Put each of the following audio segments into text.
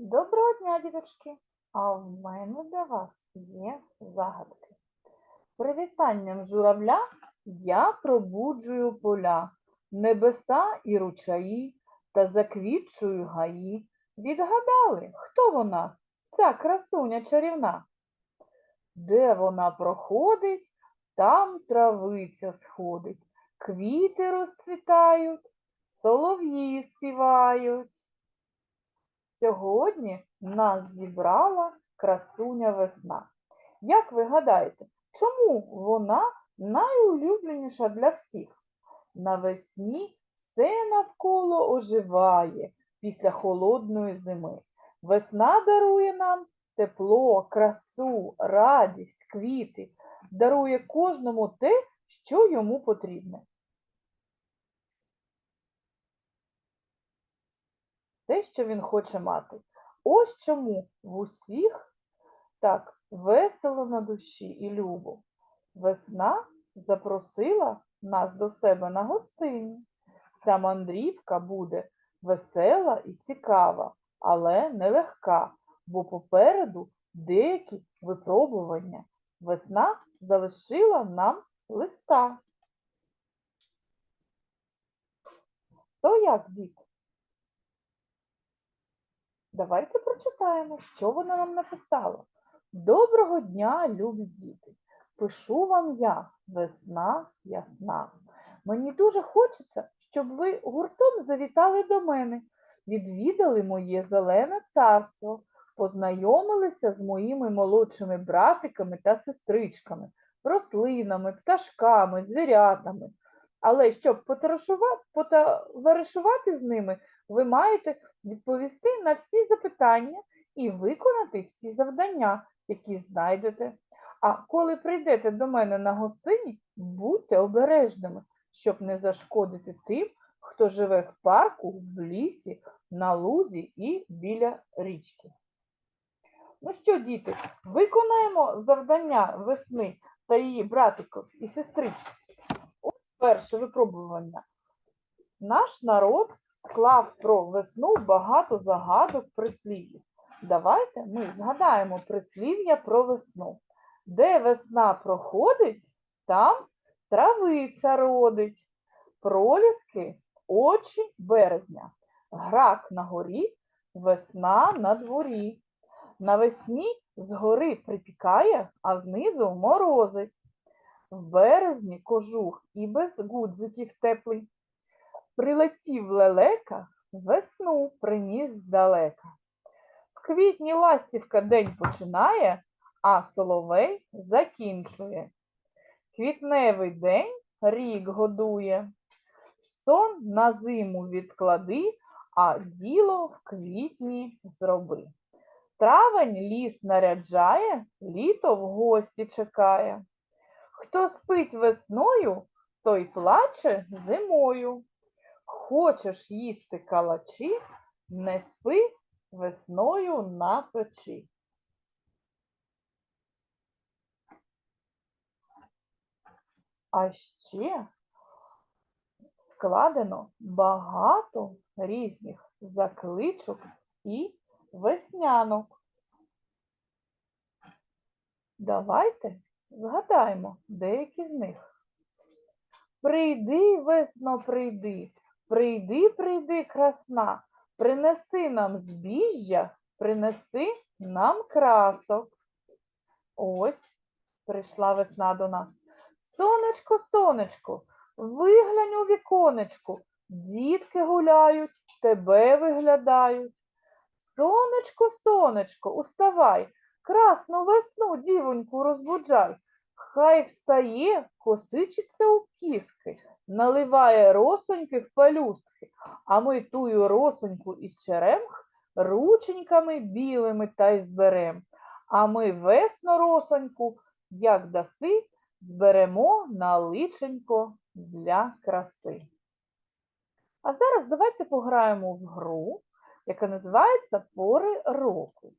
Доброго дня, діточки! А в мене для вас є загадки. Привітанням журавля я пробуджую поля, небеса і ручаї та заквітчую гаї. Відгадали, хто вона, ця красуня чарівна? Де вона проходить, там травиця сходить, квіти розцвітають, солов'ї співають. Сьогодні нас зібрала красуня весна. Як ви гадаєте, чому вона найулюбленіша для всіх? Навесні все навколо оживає після холодної зими. Весна дарує нам тепло, красу, радість, квіти, дарує кожному те, що йому потрібне. Те, що він хоче мати. Ось чому в усіх так весело на душі і любо. Весна запросила нас до себе на гостині. Ця мандрівка буде весела і цікава, але нелегка, бо попереду деякі випробування. Весна залишила нам листа. То як, діти? Давайте прочитаємо, що вона нам написала. Доброго дня, любі діти! Пишу вам я, весна ясна. Мені дуже хочеться, щоб ви гуртом завітали до мене, відвідали моє зелене царство, познайомилися з моїми молодшими братиками та сестричками, рослинами, пташками, звірятами. Але щоб потоваришувати, з ними, ви маєте відповісти на всі запитання і виконати всі завдання, які знайдете. А коли прийдете до мене на гостині, будьте обережними, щоб не зашкодити тим, хто живе в парку, в лісі, на лузі і біля річки. Ну що, діти, виконаємо завдання весни та її братиків і сестрички. Ось перше випробування. Наш народ склав про весну багато загадок прислів'їв. Давайте ми згадаємо прислів'я про весну. Де весна проходить, там травиця родить, проліски очі березня, грак на горі, весна на дворі. Навесні згори припікає, а знизу морозить. В березні кожух і без гудзиків теплий. Прилетів лелека, весну приніс здалека. В квітні ластівка день починає, а соловей закінчує. Квітневий день рік годує. Сон на зиму відклади, а діло в квітні зроби. Травень ліс наряджає, літо в гості чекає. Хто спить весною, той плаче зимою. Хочеш їсти калачі, не спи весною на печі. А ще складено багато різних закличок і веснянок. Давайте згадаємо деякі з них. Прийди, весно, прийди, прийди, прийди, красна, принеси нам збіжжя, принеси нам красок. Ось прийшла весна до нас. Сонечко, сонечко, виглянь у віконечку, дітки гуляють, тебе виглядають. Сонечко, сонечко, уставай, красну весну дівоньку розбуджай. Хай встає, косичиться у кіски, наливає росоньки в пелюстки, а ми тую росоньку із черемх рученьками білими та й зберем. А ми весно росоньку, як даси, зберемо на личенько для краси. А зараз давайте пограємо в гру, яка називається Пори року.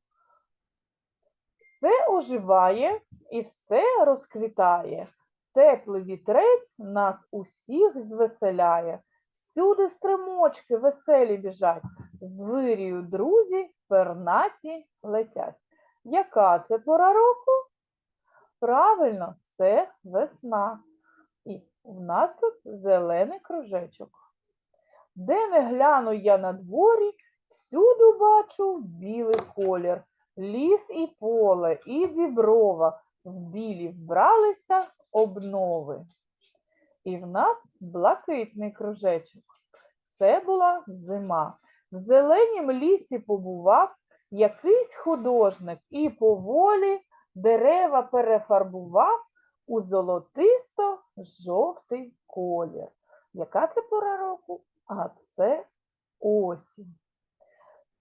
Все оживає і все розквітає. Теплий вітрець нас усіх звеселяє. Всюди стримочки веселі біжать, з вирію друзі пернаті летять. Яка це пора року? Правильно, це весна. І в нас тут зелений кружечок. Де не гляну я на дворі, всюду бачу білий колір. Ліс і поле, і діброва в білі вбралися обнови. І в нас блакитний кружечок. Це була зима. В зеленім лісі побував якийсь художник і поволі дерева перефарбував у золотисто-жовтий колір. Яка це пора року? А це осінь.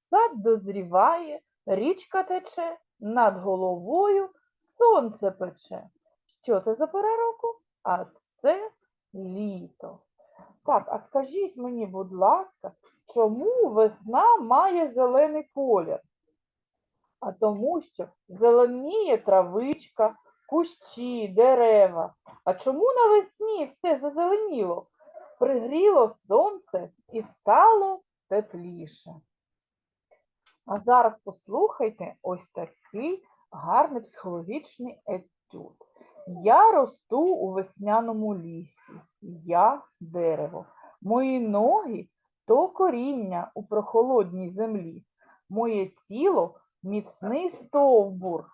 Сад дозріває, річка тече, над головою сонце пече. Що це за пора року? А це літо. Так, а скажіть мені, будь ласка, чому весна має зелений колір? А тому що зеленіє травичка, кущі, дерева. А чому навесні все зазеленіло? Пригріло сонце і стало тепліше. А зараз послухайте ось такий гарний психологічний етюд. Я росту у весняному лісі, я дерево. Мої ноги то коріння у прохолодній землі. Моє тіло міцний стовбур.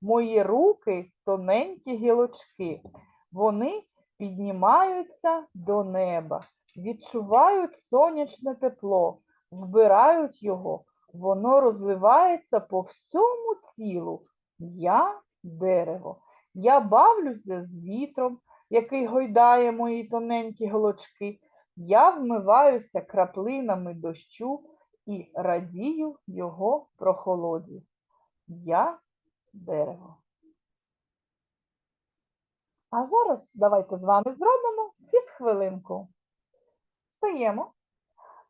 Мої руки тоненькі гілочки. Вони піднімаються до неба, відчувають сонячне тепло, вбирають його, воно розливається по всьому тілу. Я дерево. Я бавлюся з вітром, який гойдає мої тоненькі голочки. Я вмиваюся краплинами дощу і радію його прохолоді. Я дерево. А зараз давайте з вами зробимо фізхвилинку. Встаємо.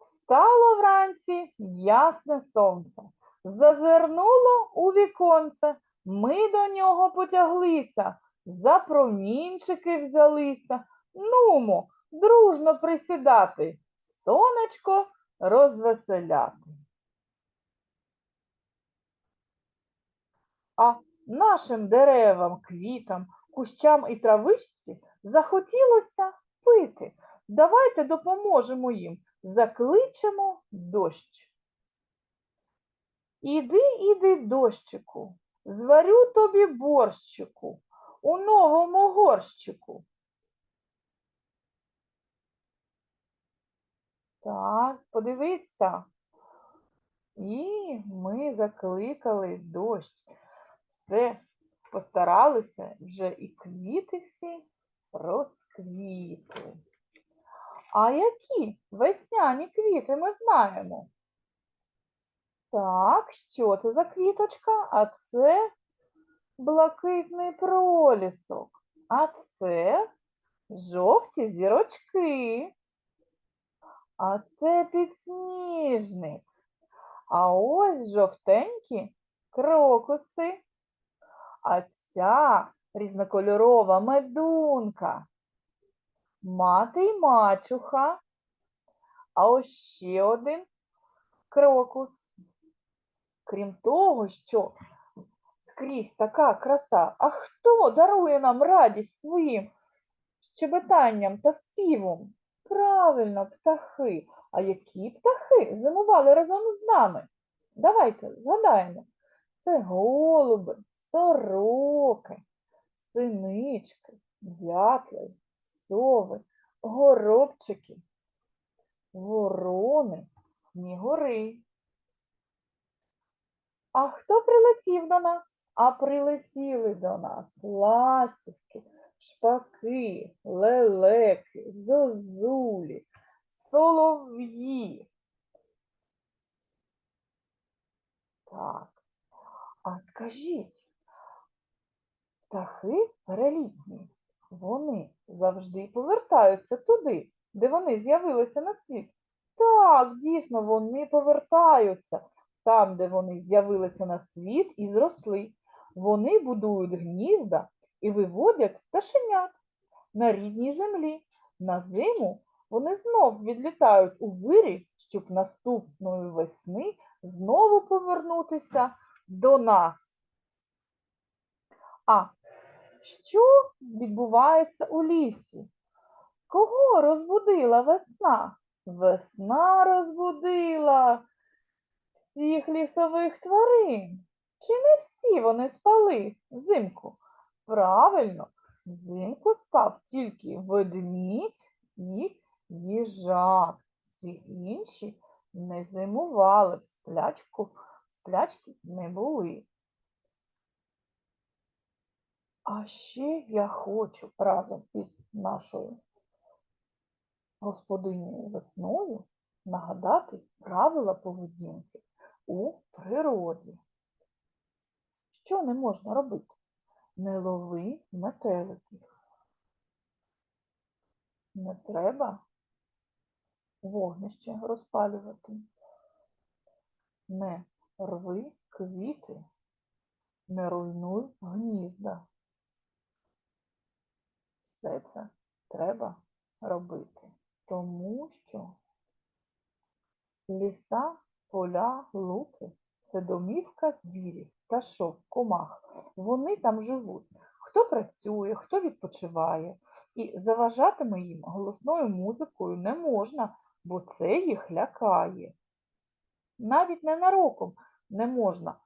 Встало вранці ясне сонце, зазирнуло у віконце, ми до нього потяглися, за промінчики взялися. Нумо, дружно присідати, сонечко розвеселяти. А нашим деревам, квітам, кущам і травичці захотілося пити. Давайте допоможемо їм, закличемо дощ. Іди, іди, дощику, зварю тобі борщику у новому горщику. Так, подивіться. І ми закликали дощ. Все, постаралися, вже і квіти всі розквітли. А які весняні квіти ми знаємо? Так, що це за квіточка? А це блакитний пролісок. А це жовті зірочки. А це підсніжник. А ось жовтенькі крокуси. А ця різнокольорова медунка. Мати й мачуха. А ось ще один крокус. Крім того, що скрізь така краса, а хто дарує нам радість своїм щебетанням та співом? Правильно, птахи. А які птахи зимували разом з нами? Давайте згадаємо. Це голуби, сороки, синички, дятли, сови, горобчики, ворони, снігури. А хто прилетів до нас? А прилетіли до нас ластівки, шпаки, лелеки, зозулі, солов'ї. Так, а скажіть, птахи перелітні, вони завжди повертаються туди, де вони з'явилися на світ. Так, дійсно, вони повертаються там, де вони з'явилися на світ і зросли. Вони будують гнізда і виводять пташенят на рідній землі. На зиму вони знов відлітають у вирі, щоб наступної весни знову повернутися до нас. А що відбувається у лісі? Кого розбудила весна? Весна розбудила всіх лісових тварин. Чи не всі вони спали взимку? Правильно, взимку спав тільки ведмідь і їжак. Всі інші не зимували, в сплячку, сплячки не були. А ще я хочу разом із нашою господинею весною нагадати правила поведінки у природі. Що не можна робити? Не лови метеликів. Не треба вогнище розпалювати. Не рви квіти, не руйнуй гнізда. Все це треба робити, тому що ліса, поля, луки це домівка звірів, пташок, комах. Вони там живуть. Хто працює, хто відпочиває. І заважатиме їм голосною музикою не можна, бо це їх лякає. Навіть ненароком не можна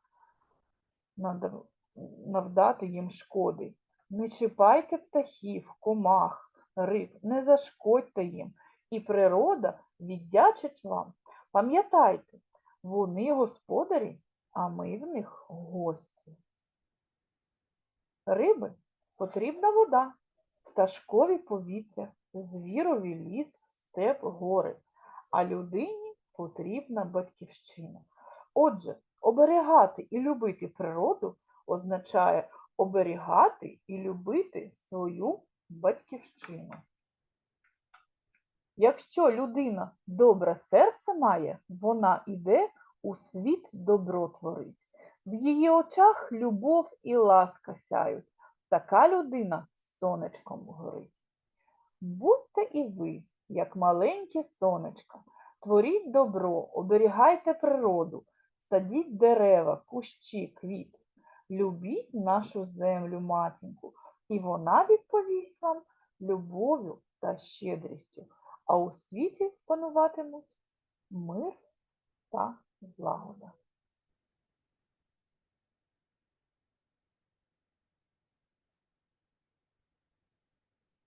навдати їм шкоди. Не чіпайте птахів, комах, риб, не зашкодьте їм, і природа віддячить вам. Пам'ятайте, вони господарі, а ми в них гості. Риби потрібна вода, пташкові повітря, звірові ліс, степ, гори, а людині потрібна батьківщина. Отже, оберігати і любити природу означає оберігати і любити свою батьківщину. Якщо людина добре серце має, вона іде у світ добро творить. В її очах любов і ласка сяють. Така людина сонечком горить. Будьте і ви, як маленькі сонечка, творіть добро, оберігайте природу, садіть дерева, кущі, квіти. Любіть нашу землю, матінку, і вона відповість вам любов'ю та щедрістю, а у світі пануватимуть мир та злагода.